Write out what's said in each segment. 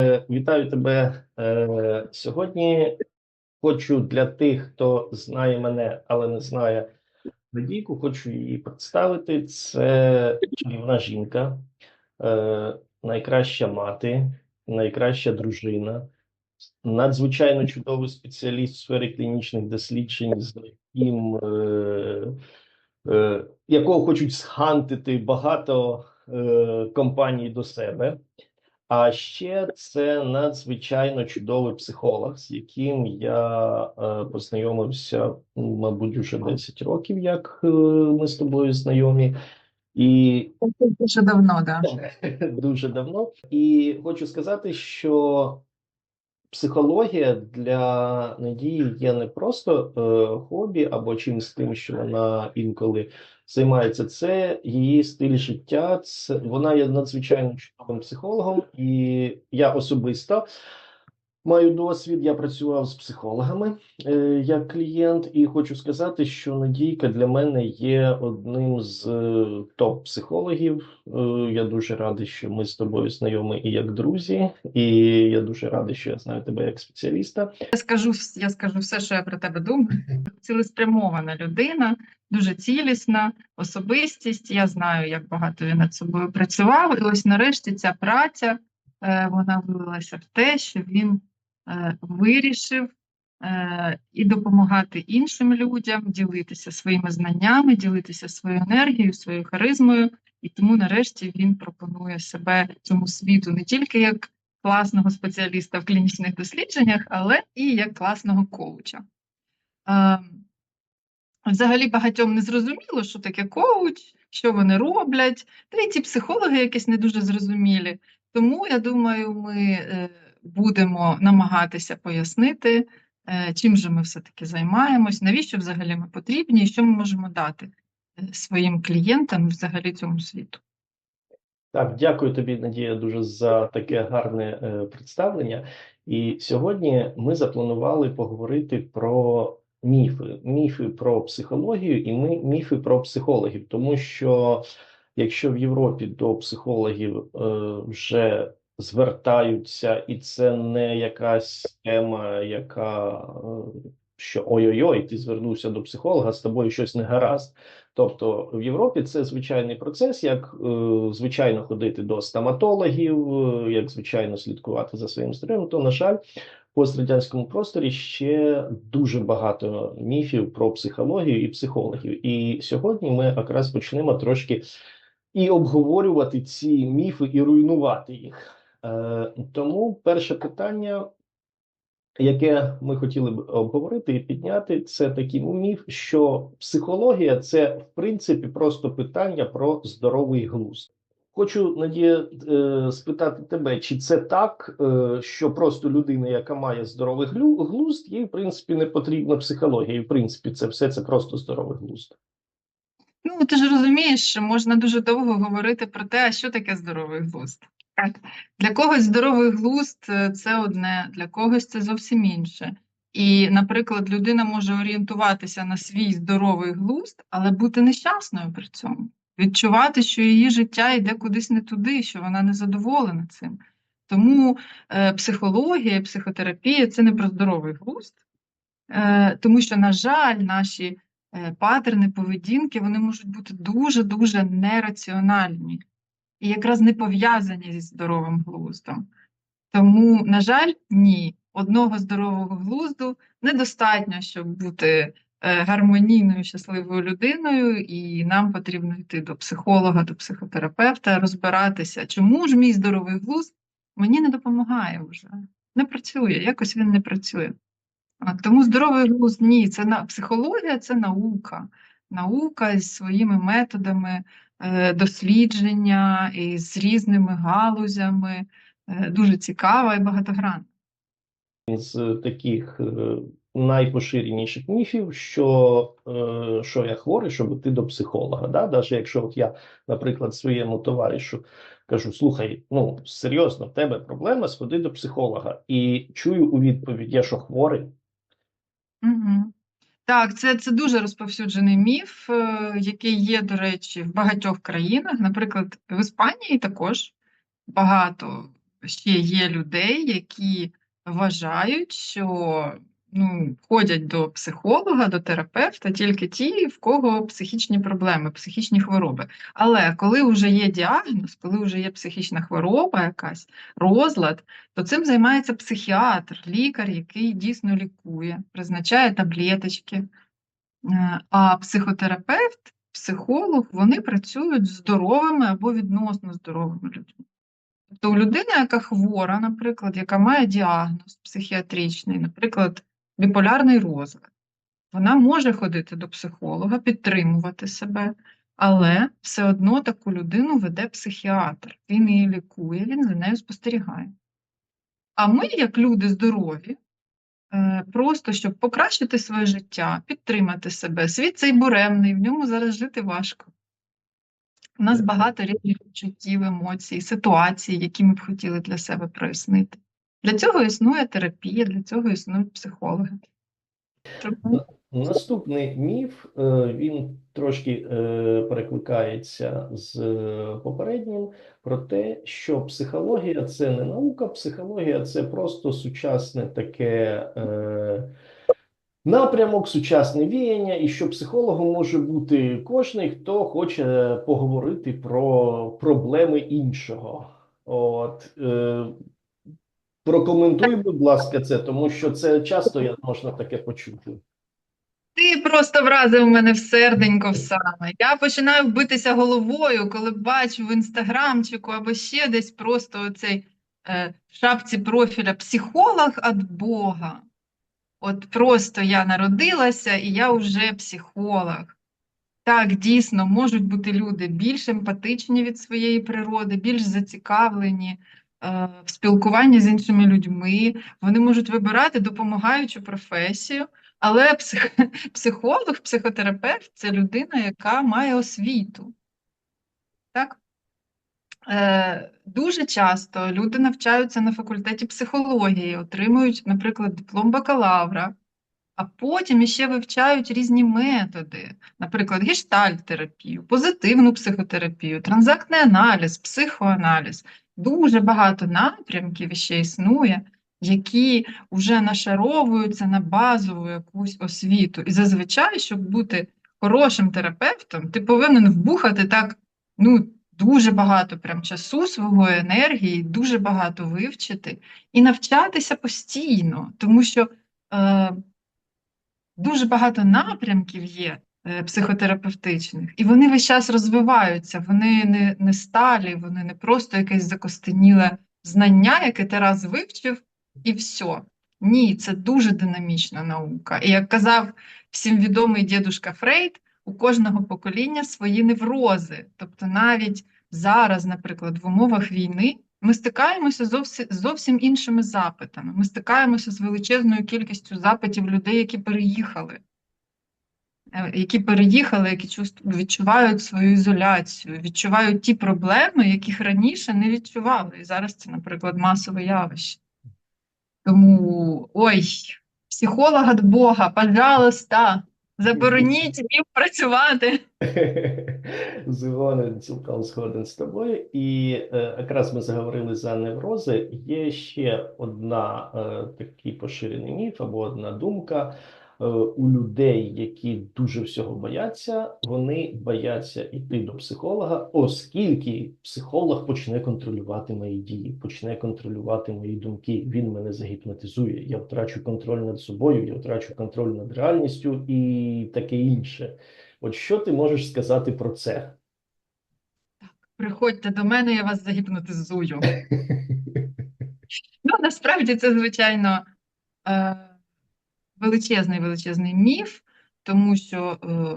Е, Вітаю тебе Е, сьогодні. Хочу для тих, хто знає мене, але не знає Надійку, хочу її представити. Це чарівна жінка, е, найкраща мати, найкраща дружина, надзвичайно чудовий спеціаліст в сфері клінічних досліджень, з яким якого хочуть схантити багато компаній до себе. А ще це надзвичайно чудовий психолог, з яким я е, познайомився, мабуть, уже 10 років, як е, ми з тобою знайомі, і Дуже давно, да. дуже давно. І хочу сказати, що психологія для Надії є не просто е, хобі або чимось тим, що вона інколи займається. Це її стиль життя. Це вона є надзвичайно чудовим психологом, і я особисто. Маю досвід, я працював з психологами е, як клієнт, і хочу сказати, що Надійка для мене є одним з е, топ-психологів. Е, я дуже радий, що ми з тобою знайомі і як друзі, і я дуже радий, що я знаю тебе як спеціаліста. Я скажу, я скажу все, що я про тебе думаю. Цілеспрямована людина, дуже цілісна особистість. Я знаю, як багато він над собою працював. І ось нарешті ця праця е, вона вилилася в те, що він вирішив е, і допомагати іншим людям, ділитися своїми знаннями, ділитися своєю енергією, своєю харизмою. І тому нарешті він пропонує себе цьому світу не тільки як класного спеціаліста в клінічних дослідженнях, але і як класного коуча. Е, Взагалі багатьом не зрозуміло, що таке коуч, що вони роблять, та й ці психологи якісь не дуже зрозумілі. Тому я думаю, ми е, будемо намагатися пояснити, е, чим же ми все-таки займаємось, навіщо взагалі ми потрібні і що ми можемо дати е, своїм клієнтам взагалі цьому світу. Так, дякую тобі, Надія, дуже за таке гарне е, представлення. І сьогодні ми запланували поговорити про міфи, міфи про психологію і ми міфи про психологів, тому що якщо в Європі до психологів вже звертаються, і це не якась тема, яка е, що ой-ой-ой, ти звернувся до психолога, з тобою щось не гаразд. Тобто в Європі це звичайний процес, як е, звичайно ходити до стоматологів, е, як звичайно слідкувати за своїм здоров'ям. То, на жаль, в пострадянському просторі ще дуже багато міфів про психологію і психологів. І сьогодні ми якраз почнемо трошки і обговорювати ці міфи, і руйнувати їх. Е, тому перше питання яке ми хотіли б обговорити і підняти, це такий міф, що психологія це в принципі просто питання про здоровий глузд. Хочу Надія е, спитати тебе, чи це так, е, що просто людина, яка має здоровий глузд, їй в принципі не потрібна психологія, і в принципі це все це просто здоровий глузд. Ну, ти ж розумієш, що можна дуже довго говорити про те, що таке здоровий глузд. Так. Для когось здоровий глузд е, це одне, для когось це зовсім інше. І, наприклад, людина може орієнтуватися на свій здоровий глузд, але бути нещасною при цьому, відчувати, що її життя йде кудись не туди, що вона не задоволена цим. Тому е, психологія, психотерапія це не про здоровий глузд, е, тому що, на жаль, наші е, патерни поведінки вони можуть бути дуже-дуже нераціональні і якраз не пов'язані зі здоровим глуздом. Тому, на жаль, ні, одного здорового глузду недостатньо, щоб бути е, гармонійною, щасливою людиною, і нам потрібно йти до психолога, до психотерапевта, розбиратися, чому ж мій здоровий глузд мені не допомагає вже, не працює, якось він не працює. Тому здоровий глузд ні, це на психологія це наука. Наука з своїми методами дослідження і з різними галузями. Е, Дуже цікава і багатогранна. з таких е, найпоширеніших міфів, що, е, що я хворий, щоб іти до психолога. Да? Навіть якщо от я, наприклад, своєму товаришу кажу: слухай, ну серйозно, в тебе проблема, сходи до психолога. І чую у відповідь: я що хворий? Угу. Так, це, це дуже розповсюджений міф, е, який є, до речі, в багатьох країнах. Наприклад, в Іспанії також багато ще є людей, які вважають, що ну, ходять до психолога, до терапевта тільки ті, в кого психічні проблеми, психічні хвороби. Але коли вже є діагноз, коли вже є психічна хвороба, якась розлад, то цим займається психіатр, лікар, який дійсно лікує, призначає таблеточки. Е, А психотерапевт, психолог, вони працюють з здоровими або відносно здоровими людьми. Тобто у людини, яка хвора, наприклад, яка має діагноз психіатричний, наприклад, біполярний розлад, вона може ходити до психолога, підтримувати себе, але все одно таку людину веде психіатр. Він її лікує, він за нею спостерігає. А ми, як люди здорові, е, просто щоб покращити своє життя, підтримати себе. Світ цей буремний, в ньому зараз жити важко. У нас багато різних відчуттів, емоцій, ситуацій, які ми б хотіли для себе прояснити. Для цього існує терапія, для цього існують психологи. Наступний міф, е, він трошки е, перекликається з е, попереднім, про те, що психологія це не наука, психологія це просто сучасне таке напрямок, сучасне віяння, і що психологом може бути кожний, хто хоче поговорити про проблеми іншого. От, прокоментуй, будь ласка, це, тому що це часто я можна таке почути. Ти просто вразив мене в серденько в саме. Я починаю битися головою, коли бачу в інстаграмчику або ще десь просто оцей е, шапці профіля психолог від Бога. От просто я народилася і я вже психолог. Так, дійсно, можуть бути люди більш емпатичні від своєї природи, більш зацікавлені в спілкуванні з іншими людьми. Вони можуть вибирати допомагаючу професію, але псих... психолог, психотерапевт це людина, яка має освіту. Так? Е, дуже часто люди навчаються на факультеті психології, отримують, наприклад, диплом бакалавра, а потім іще вивчають різні методи, наприклад, гештальт-терапію, позитивну психотерапію, транзактний аналіз, психоаналіз. Дуже багато напрямків ще існує, які вже нашаровуються на базову якусь освіту. І зазвичай, щоб бути хорошим терапевтом, ти повинен вбухати так, ну, дуже багато прям часу, свого енергії, дуже багато вивчити і навчатися постійно, тому що е, дуже багато напрямків є психотерапевтичних, і вони весь час розвиваються, вони не, не сталі, вони не просто якесь закостеніле знання, яке ти раз вивчив, і все. Ні, це дуже динамічна наука. І як казав всім відомий дідушка Фрейд, у кожного покоління свої неврози. Тобто навіть зараз, наприклад, в умовах війни ми стикаємося зовсім, зовсім іншими запитами. Ми стикаємося з величезною кількістю запитів людей, які переїхали. Е, Які переїхали, які відчувають свою ізоляцію, відчувають ті проблеми, яких раніше не відчували. І зараз це, наприклад, масове явище. Тому, ой, психолога від Бога, пожалуйста, забороніть їм працювати. Згоден, цілком згоден з тобою. І е, якраз ми заговорили за неврози. Є ще одна е, такий поширений міф або одна думка. Е, у людей, які дуже всього бояться, вони бояться йти до психолога, оскільки психолог почне контролювати мої дії, почне контролювати мої думки. Він мене загіпнотизує. Я втрачу контроль над собою, я втрачу контроль над реальністю і таке інше. От що ти можеш сказати про це? Приходьте до мене, я вас загіпнотизую. Ну, насправді це, звичайно, е, величезний величезний міф, тому що е,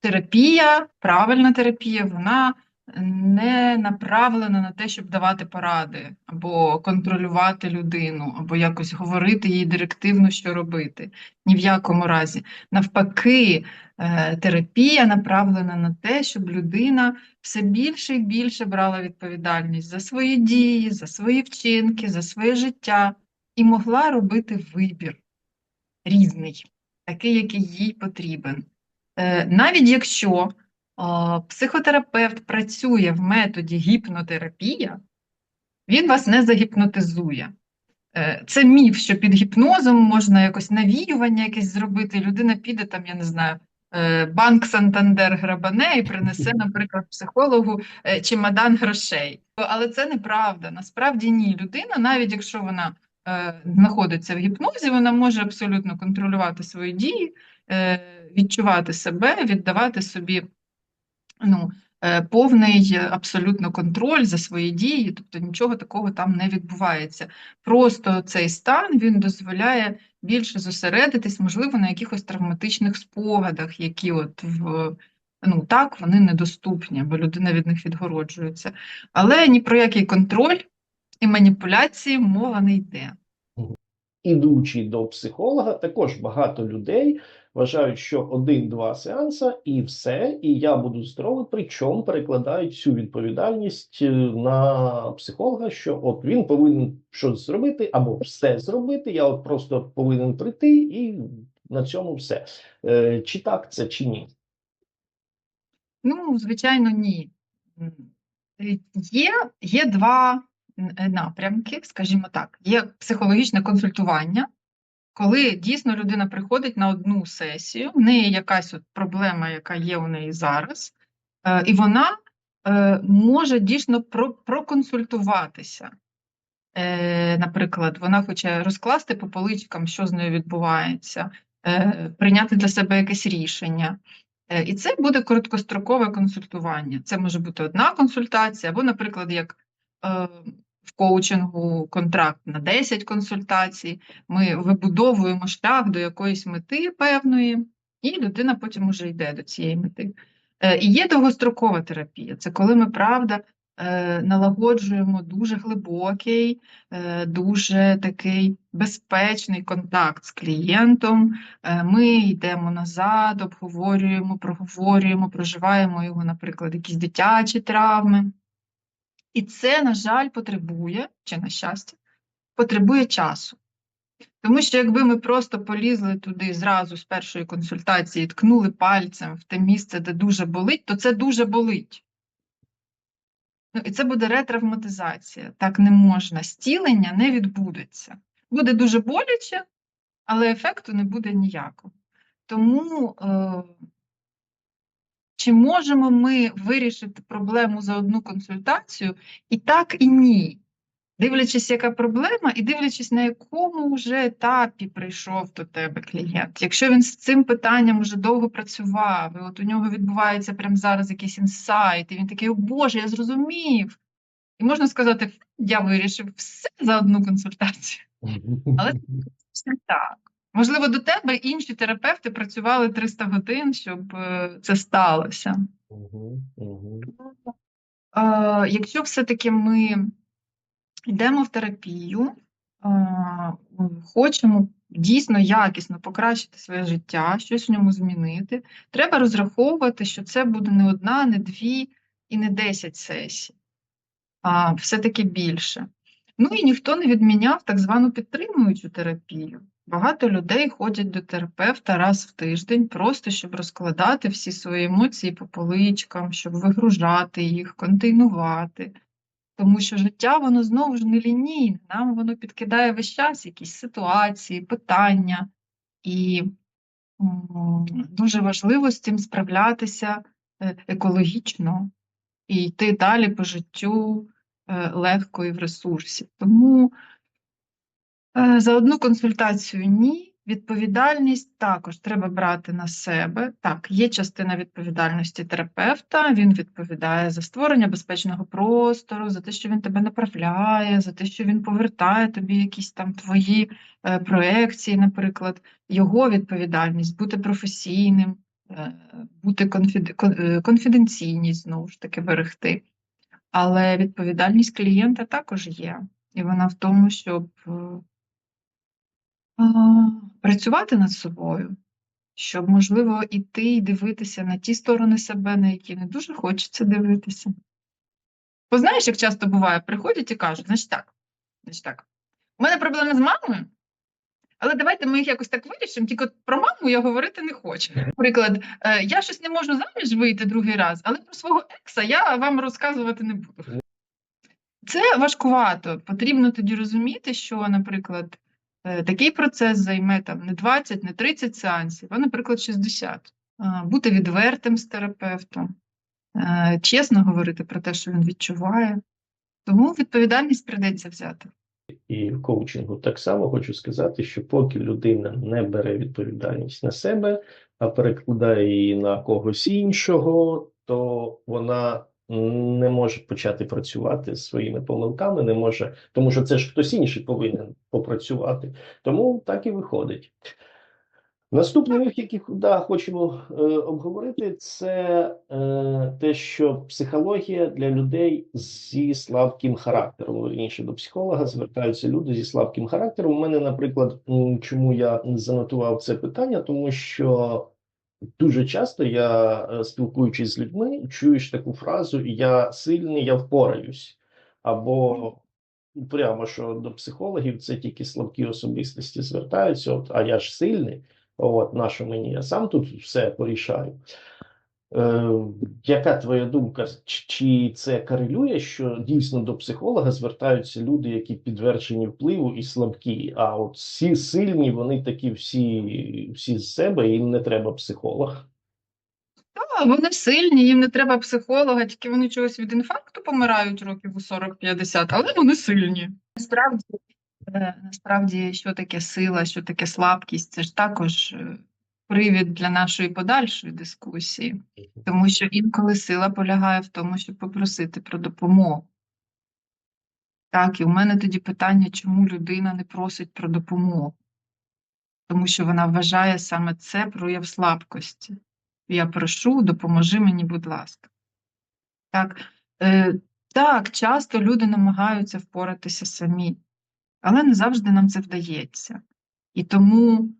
терапія, правильна терапія, вона не направлена на те, щоб давати поради, або контролювати людину, або якось говорити їй директивно, що робити. Ні в якому разі. Навпаки, е, терапія направлена на те, щоб людина все більше і більше брала відповідальність за свої дії, за свої вчинки, за своє життя і могла робити вибір різний, такий, який їй потрібен. Е, Навіть якщо психотерапевт працює в методі гіпнотерапія, Він вас не загіпнотизує. Е, Це міф, що під гіпнозом можна якось навіювання якесь зробити, людина піде там, я не знаю, е, банк Сантандер грабане і принесе, наприклад, психологу е, чемодан грошей. Але це неправда. Насправді ні. Людина, навіть якщо вона е, знаходиться в гіпнозі, вона може абсолютно контролювати свої дії, е, відчувати себе, віддавати собі ну, е, повний е, абсолютно контроль за свої дії, тобто нічого такого там не відбувається. Просто цей стан він дозволяє більше зосередитись, можливо, на якихось травматичних спогадах, які от в ну так вони недоступні, бо людина від них відгороджується. Але ні про який контроль і маніпуляції мова не йде. Ідучи до психолога, також багато людей вважають, що один-два сеанса і все, і я буду здоровий. Причому перекладають всю відповідальність е, на психолога, що от він повинен щось зробити або все зробити. Я от просто повинен прийти, і на цьому все. Е, Чи так це, чи ні? Ну, звичайно, ні. Е, Є, є два напрямки, скажімо так. Є психологічне консультування, коли дійсно людина приходить на одну сесію, в неї якась от проблема, яка є у неї зараз, е, і вона е, може дійсно проконсультуватися. Е, Наприклад, вона хоче розкласти по поличкам, що з нею відбувається, е, прийняти для себе якесь рішення. Е, І це буде короткострокове консультування. Це може бути одна консультація, або, наприклад, як е, в коучингу контракт на 10 консультацій. Ми вибудовуємо шлях до якоїсь мети певної, і людина потім уже йде до цієї мети. Е, І є довгострокова терапія. Це коли ми правда е, налагоджуємо дуже глибокий, е, дуже такий безпечний контакт з клієнтом. Ми йдемо назад, обговорюємо, проговорюємо, проживаємо його, наприклад, якісь дитячі травми. І це, на жаль, потребує, чи на щастя, потребує часу. Тому що якби ми просто полізли туди зразу з першої консультації, ткнули пальцем в те місце, де дуже болить, то це дуже болить. Ну, і це буде ретравматизація. Так не можна. Стілення не відбудеться. Буде дуже боляче, але ефекту не буде ніякого. Тому е, чи можемо ми вирішити проблему за одну консультацію? І так, і ні. Дивлячись, яка проблема, і дивлячись, на якому вже етапі прийшов до тебе клієнт. Якщо він з цим питанням вже довго працював, і от у нього відбувається прямо зараз якийсь інсайт, і він такий, о Боже, я зрозумів. І можна сказати, я вирішив все за одну консультацію. Але це не так. Можливо, до тебе інші терапевти працювали 300 годин, щоб е, це сталося. Якщо все-таки ми йдемо в терапію, хочемо дійсно якісно покращити своє життя, щось в ньому змінити, треба розраховувати, що це буде не одна, не дві і не десять сесій, а все-таки більше. Ну і ніхто не відміняв так звану підтримуючу терапію. Багато людей ходять до терапевта раз в тиждень, просто щоб розкладати всі свої емоції по поличкам, щоб вигружати їх, контейнувати. Тому що життя, воно знову ж не лінійне, нам воно підкидає весь час якісь ситуації, питання. І дуже важливо з цим справлятися е, екологічно і йти далі по життю е, легко і в ресурсі. Тому за одну консультацію ні. Відповідальність також треба брати на себе. Так, є частина відповідальності терапевта, він відповідає за створення безпечного простору, за те, що він тебе направляє, за те, що він повертає тобі якісь там твої е, проекції, наприклад, його відповідальність бути професійним, е, бути конфід... е, конфіденційність знову ж таки берегти. Але відповідальність клієнта також є, і вона в тому, щоб е, працювати над собою, щоб, можливо, іти і дивитися на ті сторони себе, на які не дуже хочеться дивитися. Бо знаєш, як часто буває, приходять і кажуть, значить так, значить так, у мене проблеми з мамою, але давайте ми їх якось так вирішимо, тільки про маму я говорити не хочу. Наприклад, е, я щось не можу заміж вийти другий раз, але про свого екса я вам розказувати не буду. Це важкувато. Потрібно тоді розуміти, що, наприклад, такий процес займе там не 20, не 30 сеансів, а, наприклад, 60. Бути відвертим з терапевтом, е, чесно говорити про те, що він відчуває. Тому відповідальність прийдеться взяти. І в коучингу так само хочу сказати, що поки людина не бере відповідальність на себе, а перекладає її на когось іншого, то вона не може почати працювати своїми помилками, не може, тому що це ж хтось інший повинен попрацювати. Тому так і виходить. Наступний міф, який да, хочемо е, обговорити, це е, те, що психологія для людей зі слабким характером. Вірніше до психолога звертаються люди зі слабким характером. У мене, наприклад, чому я занотував це питання, тому що дуже часто я, е, спілкуючись з людьми, чуєш таку фразу Я сильний, я впораюсь. Або прямо що до психологів це тільки слабкі особистості звертаються, от, а я ж сильний. От, нащо мені? Я сам тут все порішаю. Е, яка твоя думка? Чи, чи це корелює, що дійсно до психолога звертаються люди, які підтверджені впливу і слабкі, а от всі сильні, вони такі всі, всі з себе, їм не треба психолог. А, вони сильні, їм не треба психолога, тільки вони чогось від інфаркту помирають років у 40-50, але вони сильні. Насправді, е, насправді, що таке сила, що таке слабкість, це ж також е, привід для нашої подальшої дискусії, тому що інколи сила полягає в тому, щоб попросити про допомогу. Так, і у мене тоді питання, чому людина не просить про допомогу? Тому що вона вважає саме це прояв слабкості. Я прошу, допоможи мені, будь ласка. Так, е, так, часто люди намагаються впоратися самі, але не завжди нам це вдається. І тому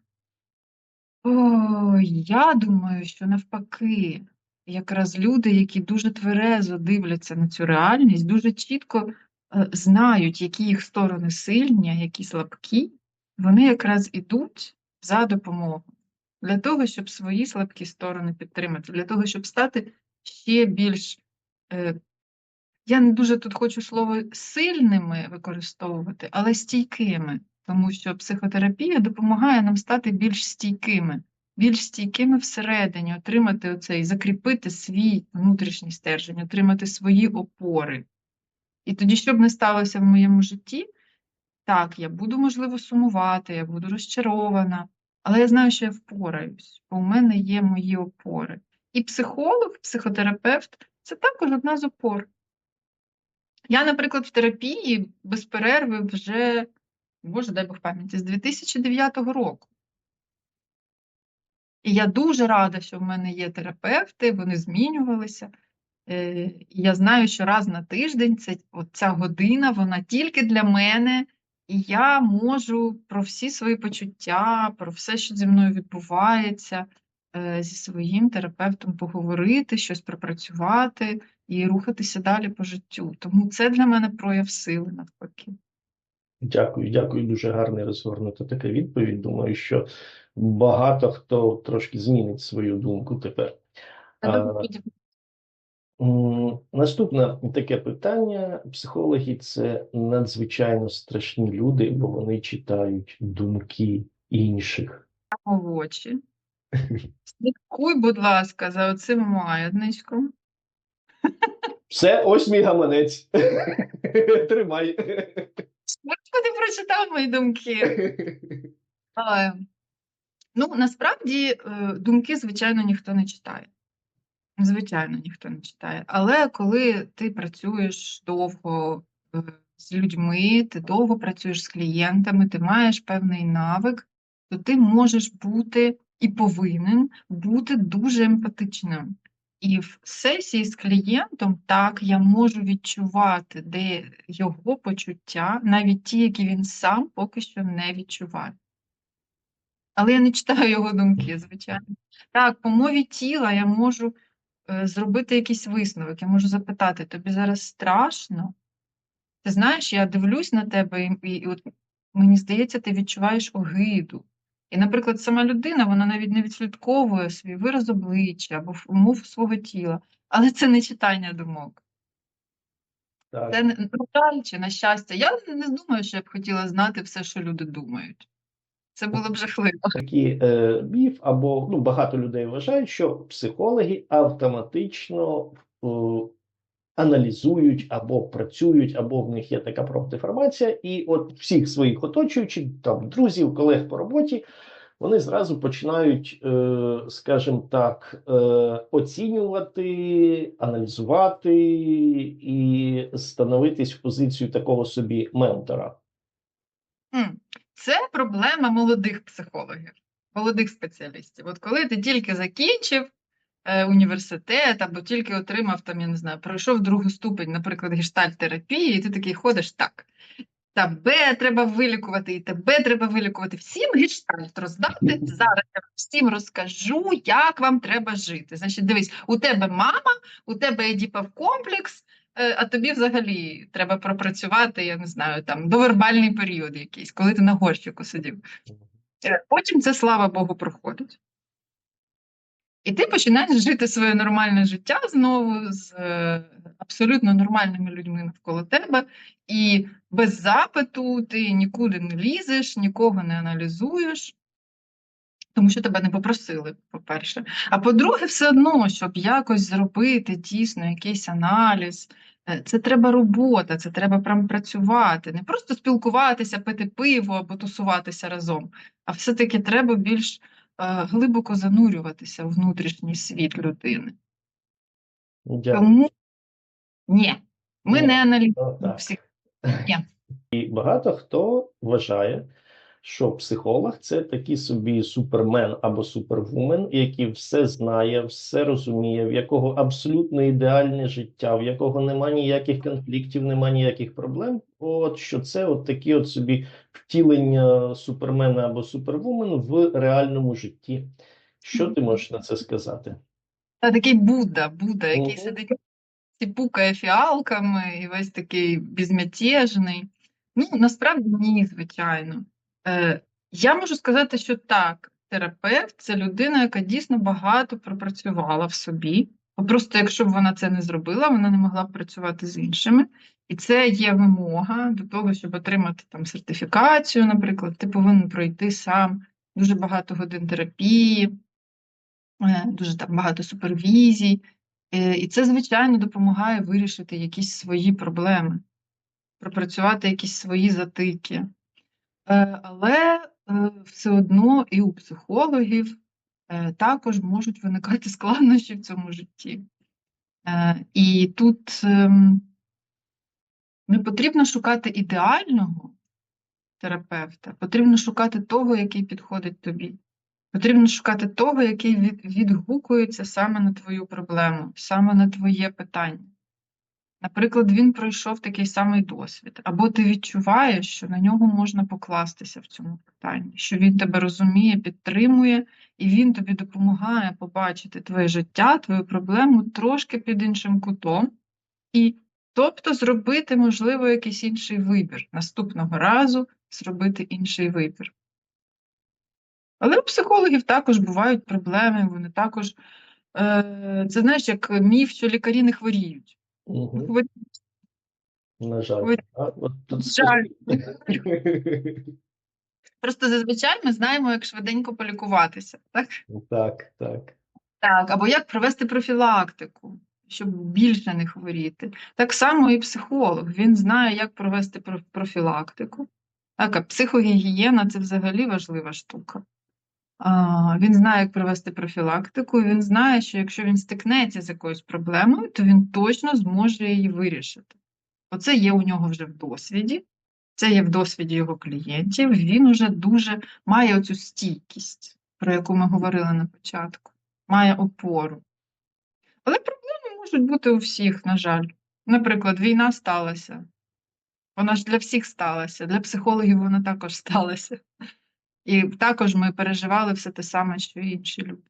о, я думаю, що навпаки, якраз люди, які дуже тверезо дивляться на цю реальність, дуже чітко е, знають, які їх сторони сильні, а які слабкі, вони якраз ідуть за допомогою для того, щоб свої слабкі сторони підтримати, для того, щоб стати ще більш. Е, я не дуже тут хочу слово сильними використовувати, але стійкими, тому що психотерапія допомагає нам стати більш стійкими, більш стійкими всередині, отримати оцей, закріпити свій внутрішній стержень, отримати свої опори. І тоді, що б не сталося в моєму житті, так, я буду, можливо, сумувати, я буду розчарована, але я знаю, що я впораюсь, бо у мене є мої опори. І психолог, психотерапевт це також одна з опор. Я, наприклад, в терапії без перерви вже, Боже, дай Бог пам'яті, з 2009 року. І я дуже рада, що в мене є терапевти, вони змінювалися. Е, я знаю, що раз на тиждень це, от ця година, вона тільки для мене, і я можу про всі свої почуття, про все, що зі мною відбувається, е, зі своїм терапевтом поговорити, щось пропрацювати і рухатися далі по життю. Тому це для мене прояв сили навпаки. Дякую, дякую. Дуже гарний розгорнута така відповідь. Думаю, що багато хто трошки змінить свою думку тепер. А, Наступне таке питання. Психологи це надзвичайно страшні люди, бо вони читають думки інших. в очі. Слідкуй, будь ласка, за оцим маятничком. Все, ось мій гаманець. Тримай. Господи, прочитав мої думки. Але, ну, насправді, е, думки, звичайно, ніхто не читає. Звичайно, ніхто не читає. Але коли ти працюєш довго е, з людьми, ти довго працюєш з клієнтами, ти маєш певний навик, то ти можеш бути і повинен бути дуже емпатичним. І в сесії з клієнтом так я можу відчувати, де його почуття, навіть ті, які він сам поки що не відчуває. Але я не читаю його думки, звичайно. Так, по мові тіла я можу е, зробити якийсь висновок, я можу запитати, тобі зараз страшно? Ти знаєш, я дивлюсь на тебе, і, і от мені здається, ти відчуваєш огиду. І, наприклад, сама людина, вона навіть не відслідковує свій вираз обличчя або мов свого тіла, але це не читання думок. Так. Це на жаль чи на щастя. Я не думаю, що я б хотіла знати все, що люди думають. Це було б жахливо. Такий е, міф, або ну, багато людей вважають, що психологи автоматично е, аналізують або працюють, або в них є така профдеформація, і от всіх своїх оточуючих, там друзів, колег по роботі, вони зразу починають, е, скажімо так, е, оцінювати, аналізувати і становитись в позицію такого собі ментора. Це проблема молодих психологів, молодих спеціалістів. От коли ти тільки закінчив університет або тільки отримав там, я не знаю, пройшов другу ступень, наприклад, гештальт-терапії, і ти такий ходиш так. Тебе треба вилікувати, і тебе треба вилікувати. Всім гештальт роздати. Зараз я всім розкажу, як вам треба жити. Значить, дивись, у тебе мама, у тебе едіпов комплекс, е, а тобі взагалі треба пропрацювати, я не знаю, там довербальний період якийсь, коли ти на горщику сидів. Е, Потім це, слава Богу, проходить. І ти починаєш жити своє нормальне життя знову з е, абсолютно нормальними людьми навколо тебе, і без запиту ти нікуди не лізеш, нікого не аналізуєш, тому що тебе не попросили, по-перше. А по-друге, все одно, щоб якось зробити дійсно якийсь аналіз, е, це треба робота, це треба прям працювати, не просто спілкуватися, пити пиво або тусуватися разом, а все-таки треба більш глибоко занурюватися в внутрішній світ людини. Дякую. Тому ні, ми Ну, не аналізуємо так. всіх. І багато хто вважає, що психолог це такий собі супермен або супервумен, який все знає, все розуміє, в якого абсолютно ідеальне життя, в якого нема ніяких конфліктів, нема ніяких проблем. От що це от такі от собі втілення супермена або супервумен в реальному житті. Що ти можеш на це сказати? Та такий Будда, Будда, який сидить і пукає фіалками, і весь такий безмятежний. Ну, насправді ні, звичайно. Е, я можу сказати, що так, терапевт це людина, яка дійсно багато пропрацювала в собі. Просто якщо б вона це не зробила, вона не могла б працювати з іншими. І це є вимога до того, щоб отримати там сертифікацію, наприклад, ти повинен пройти сам дуже багато годин терапії, е, дуже там багато супервізій. Е, І це, звичайно, допомагає вирішити якісь свої проблеми, пропрацювати якісь свої затики. Е, Але е, все одно і у психологів е, також можуть виникати складнощі в цьому житті. І тут ем, не потрібно шукати ідеального терапевта, потрібно шукати того, який підходить тобі. Потрібно шукати того, який від, відгукується саме на твою проблему, саме на твоє питання. Наприклад, він пройшов такий самий досвід, або ти відчуваєш, що на нього можна покластися в цьому питанні, що він тебе розуміє, підтримує, і він тобі допомагає побачити твоє життя, твою проблему трошки під іншим кутом, і тобто зробити, можливо, якийсь інший вибір. Наступного разу зробити інший вибір. Але у психологів також бувають проблеми, вони також. Е, це знаєш, як міф, що лікарі не хворіють. Угу. Хворіють. На жаль. Ви- А, от тут Жаль. Просто зазвичай ми знаємо, як швиденько полікуватися, так? Так, так. Так, або як провести профілактику, щоб більше не хворіти. Так само і психолог. Він знає, як провести профілактику. Так, а психогігієна це взагалі важлива штука. Він знає, як провести профілактику, і він знає, що якщо він стикнеться з якоюсь проблемою, то він точно зможе її вирішити. Оце є у нього вже в досвіді, це є в досвіді його клієнтів. Він уже дуже має оцю стійкість, про яку ми говорили на початку, має опору. Але проблеми можуть бути у всіх, на жаль. Наприклад, війна сталася. Вона ж для всіх сталася, для психологів вона також сталася. І також ми переживали все те саме, що і інші люди.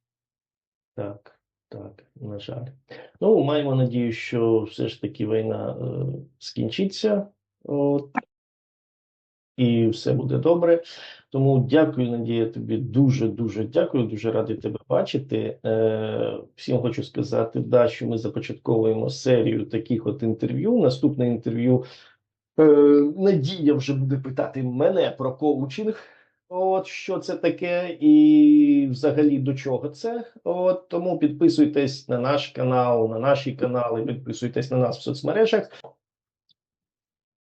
Так, так, на жаль. Ну, маємо надію, що все ж таки війна е, скінчиться. От, і все буде добре. Тому дякую, Надія, тобі дуже дуже дякую. Дуже радий тебе бачити. Е, всім хочу сказати, да, що ми започатковуємо серію таких от інтерв'ю. Наступне інтерв'ю е, Надія вже буде питати мене про коучинг. От що це таке, і взагалі до чого це. От тому підписуйтесь на наш канал, на наші канали, підписуйтесь на нас в соцмережах.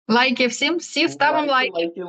Лайки всім, всі ставимо лайки. лайки.